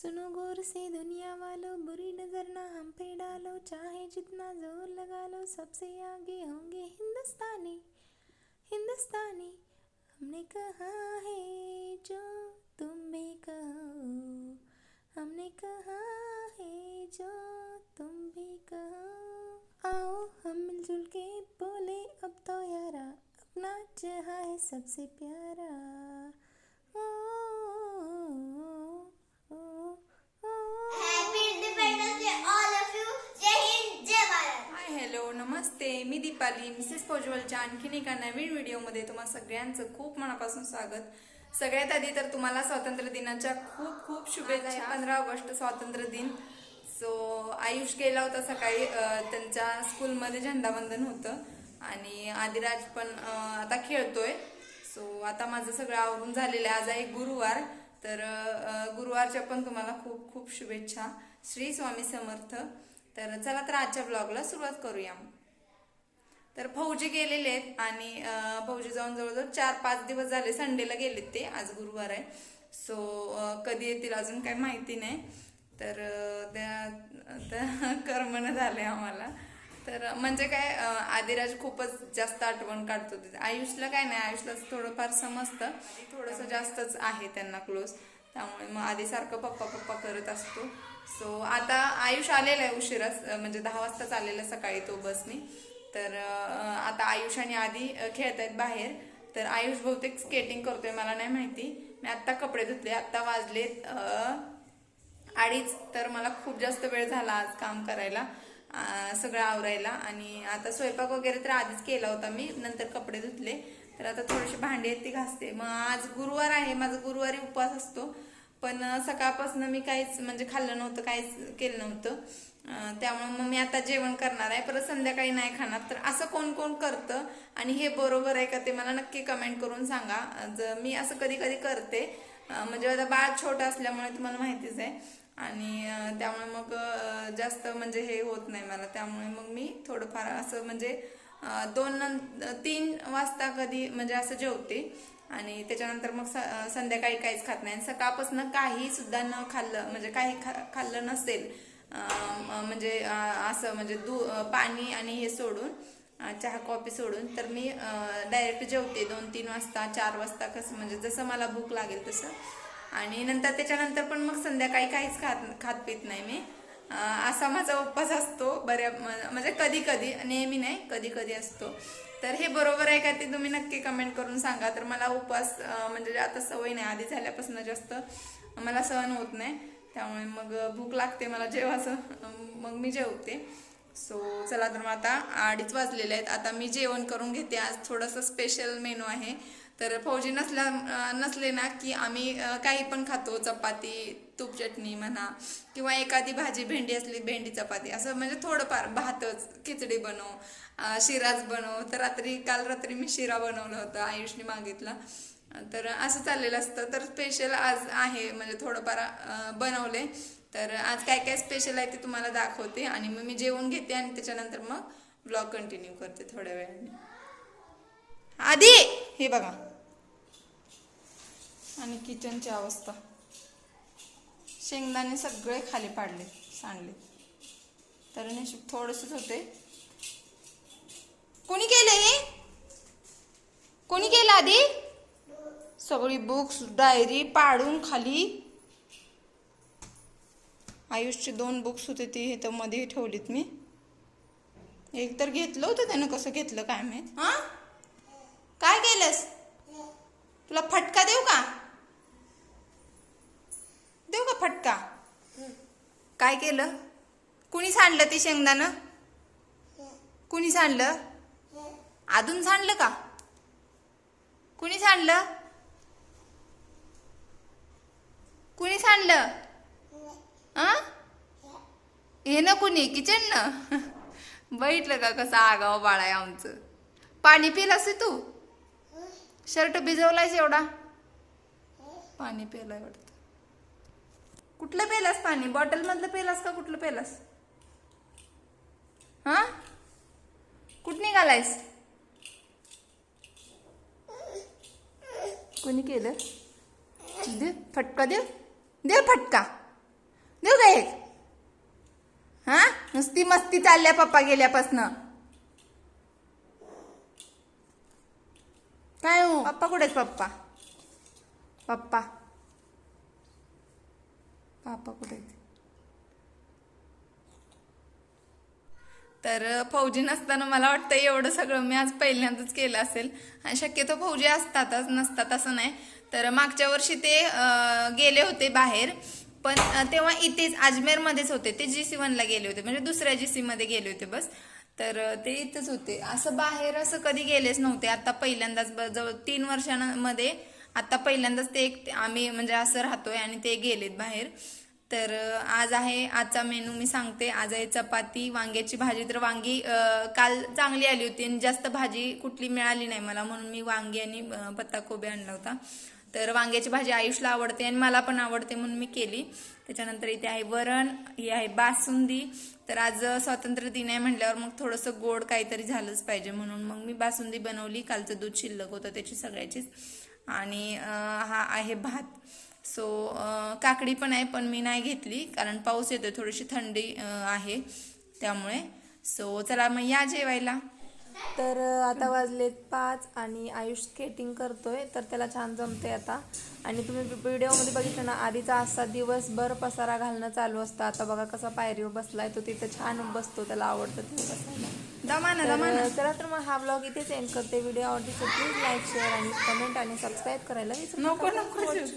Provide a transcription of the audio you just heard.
सुनो गौर से दुनिया वालों, बुरी नज़र ना हम पे डालो। चाहे जितना ज़ोर लगा लो, सबसे आगे होंगे हिंदुस्तानी हिंदुस्तानी। हमने कहा है, जो तुम भी कहो। हमने कहा है, जो तुम भी कहो। आओ, हम मिलजुल के बोले, अब तो यारा, अपना जहाँ है सबसे प्यारा। नमस्ते मी दीपाली. मिसेस पोजवलच्या आणखीन एका नवीन व्हिडिओमध्ये तुम्हा सगळ्यांचं खूप मनापासून स्वागत. सगळ्यात आधी तर तुम्हाला स्वातंत्र्य दिनाच्या खूप खूप शुभेच्छा. पंधरा ऑगस्ट स्वातंत्र्य दिन. सो आयुष गेला होता सकाळी त्यांच्या स्कूलमध्ये झेंडावंदन होतं. आणि आदिराज पण आता खेळतोय. सो आता माझं सगळं आवरून झालेलं आहे. आज आहे गुरुवार. तर गुरुवारच्या पण तुम्हाला खूप खूप शुभेच्छा. श्री स्वामी समर्थ. तर चला तर आजच्या ब्लॉगला सुरुवात करूया. तर फौजी गेलेले आहेत आणि फौजी जाऊन जवळजवळ चार पाच दिवस झाले संडेला गेलेत ते आज गुरुवार आहे. सो कधी येतील अजून काही माहिती नाही. तर अं, त्या कर्मनं झाले आम्हाला. तर म्हणजे काय आदिराज खूपच जास्त आठवण काढतो तिथे. आयुषला काय नाही आयुषला थोडंफार समजतं. थोडंसं जास्तच आहे त्यांना क्लोज त्यामुळे मग आधीसारखं पप्पा पप्पा करत असतो. सो आता आयुष आलेला आहे उशिराच म्हणजे दहा वाजताच आलेला सकाळी तो बसनी तर आता आयुष आणि आधी खेळत आहेत बाहेर. तर आयुष बहुतेक स्केटिंग करतोय मला नाही माहिती. मी आत्ता कपडे धुतले आत्ता वाजलेत अडीच. तर मला खूप जास्त वेळ झाला आज काम करायला सगळं आवरायला. आणि आता स्वयंपाक वगैरे तर आधीच केला होता मी नंतर कपडे धुतले. तर आता थोडीशी भांडी आहेत ती घासते. मग आज गुरुवार आहे माझा गुरुवारी उपवास असतो. पण सकाळपासून मी काहीच म्हणजे खाल्लं नव्हतं काहीच केलं नव्हतं. त्यामुळे मग मी आता जेवण करणार आहे. परत संध्याकाळी नाही खाणार. तर असं कोण कोण करतं? आणि हे बरोबर आहे का ते मला नक्की कमेंट करून सांगा. जर मी असं कधी कधी करते. म्हणजे आता बाळ छोटं असल्यामुळे तुम्हाला माहितीच आहे. आणि त्यामुळे मग जास्त म्हणजे हे होत नाही मला. त्यामुळे मग मी थोडंफार असं म्हणजे दोन नं- तीन वाजता कधी म्हणजे असं जेवते. आणि त्याच्यानंतर मग स- संध्याकाळी काहीच खात नाही. आणि सकाळपासून काही सुद्धा न खाल्लं म्हणजे काही खा खाल्लं नसेल म्हणजे असं म्हणजे दू पाणी आणि हे सोडून चहा कॉफी सोडून तर मी डायरेक्ट जेवते दोन तीन वाजता चार वाजता कसं म्हणजे जसं मला भूक लागेल तसं. आणि नंतर त्याच्यानंतर पण मग संध्याकाळी काहीच खात खात पित नाही मी. असा माझा उपवास असतो. बऱ्या म्हणजे कधी कधी नेहमी नाही कधी कधी असतो. तर हे बरोबर आहे का ते तुम्ही नक्की कमेंट करून सांगा. तर मला उपवास म्हणजे आता सवय नाही. आधी झाल्यापासून जास्त मला सहन होत नाही. त्यामुळे मग भूक लागते मला जेवायचं. मग मी जेवते. सो चला तर मग आता अडीच वाजलेले आहेत. आता मी जेवण करून घेते. आज थोडंसं स्पेशल मेनू आहे. तर फौजी नसल्या नसले ना की आम्ही काही पण खातो. चपाती तूप चटणी म्हणा किंवा एखादी भाजी भेंडी असली भेंडी चपाती. असं म्हणजे थोडंफार भातच खिचडी बनव शिराच बनव. तर रात्री काल रात्री मी शिरा बनवलं होतं आयुषने मागितला. तर असं चाललेलं असतं. तर स्पेशल आज आहे म्हणजे थोडंफार बनवले. तर आज काय काय स्पेशल आहे ते तुम्हाला दाखवते आणि मग मी जेवण घेते आणि त्याच्यानंतर मग ब्लॉग कंटिन्यू करते थोड्या वेळाने. आधी हे बघा. आणि किचनची अवस्था. शेंगदाणे सगळे खाली पाडले सांडले. तर नशीब थोडंसंच होते. कोणी केलं हे? कोणी केलं आधी? सगळी बुक्स डायरी पाडून खाली. आयुषचे दोन बुक्स होते ती हे तर मध्ये ठेवलीत मी. एक तर घेतलं होतं त्यानं कसं घेतलं काय मी हा? काय केलंस? तुला फटका देऊ का? देऊ का फटका? काय केलं? कुणी सांडलं ते शेंगदाणं? कुणी सांडलं अजून सांडलं का? कुणी सांडलं आणलं? आ हे ना कुणी किचन ना. बैठलं का कसं आगाव बाळा आहे आमचं. पाणी पिलास तू? शर्ट भिजवलायस एवढा? पाणी प्यायलाय वाटतं कुठलं पेलास पाणी? बॉटल मधलं पेलास का कुठलं पेलास हा कुठं निघालायस? कोणी केलं? दे फटका दे. देव फटका. देऊ गे हा? नुसती मस्ती चालल्या पप्पा गेल्यापासनं. काय हो? पप्पा कुठेच पप्पा? पप्पा. पापा कुठे तर फौजी नसताना मला वाटतं एवढं सगळं मी आज पहिल्यांदाच केलं असेल. आणि शक्यतो फौजी असतातच नसतात असं नाही. तर मागच्या वर्षी ते गेले होते बाहेर. पण तेव्हा इथेच अजमेरमध्येच होते. ते जी सी वनला गेले होते. म्हणजे दुसऱ्या जी सी मध्ये गेले होते बस. तर ते इथंच होते. असं बाहेर असं कधी गेलेच नव्हते. आता पहिल्यांदाच ब- जवळ तीन वर्षांमध्ये आता पहिल्यांदाच ते एक आम्ही म्हणजे असं राहतोय आणि ते गेलेत बाहेर. तर आज आहे आजचा मेनू मी सांगते. आज आहे चपाती वांग्याची भाजी. तर वांगी काल चांगली आली होती आणि जास्त भाजी कुठली मिळाली नाही मला. म्हणून मी वांगी आणि पत्ताकोबी आणला होता. तर वांग्याची भाजी आयुषला आवडते आणि मला पण आवडते म्हणून मी केली. त्याच्यानंतर इथे आहे वरण हे आहे बासुंदी. तर आज स्वातंत्र्य दिन आहे म्हटल्यावर मग थोडंसं गोड काहीतरी झालंच पाहिजे म्हणून मग मी बासुंदी बनवली. कालचं दूध शिल्लक होतं त्याची सगळ्याचीच. आणि हा आहे भात. सो काकडी पण आहे पण मी नाही घेतली कारण पाऊस येतोय थोडीशी थंडी आहे त्यामुळे. सो चला मग या जेवायला. तर आता वाजलेत पाच आणि आयुष स्केटिंग करतोय तर त्याला छान जमते आता. आणि तुम्ही व्हिडिओमध्ये बघितलं ना आधीचा असा दिवसभर पसारा घालणं चालू असतं. आता बघा कसा पायरीवर बसलाय तो तिथं छान बसतो त्याला आवडतं तिथे बसायला. चला तर मग हा ब्लॉग इथेच एंड करते. व्हिडिओ आवडते प्लीज लाईक शेअर आणि कमेंट आणि सबस्क्राईब करायला विसरू नको.